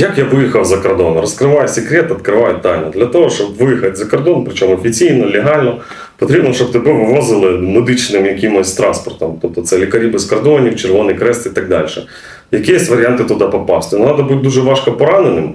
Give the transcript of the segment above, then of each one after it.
Як я виїхав за кордон? Розкриваю секрет, відкриваю тайну. Для того, щоб виїхати за кордон, причому офіційно, легально, потрібно, щоб тебе вивозили медичним якимось транспортом. Тобто це лікарі без кордонів, Червоний Крест і так далі. Які є варіанти туди попасти? Ну, треба бути дуже важко пораненим.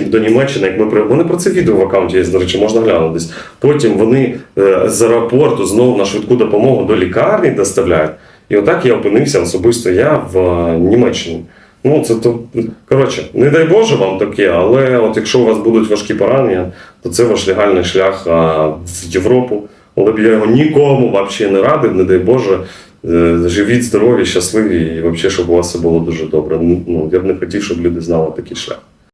до Німеччини, як ми при вони про це відео в аккаунті є, до речі, можна глянутись. Потім вони е, з аеропорту знову на швидку допомогу до лікарні доставляють. І отак я опинився особисто я в е, Німеччині. Ну, це то коротше, не дай Боже вам таке, але от якщо у вас будуть важкі поранення, то це ваш легальний шлях а, в Європу. Але б я його нікому взагалі не радив, не дай Боже. Е, Живіть здорові, щасливі і взагалі, щоб у вас все було дуже добре. Ну, я б не хотів, щоб люди знали такий шлях.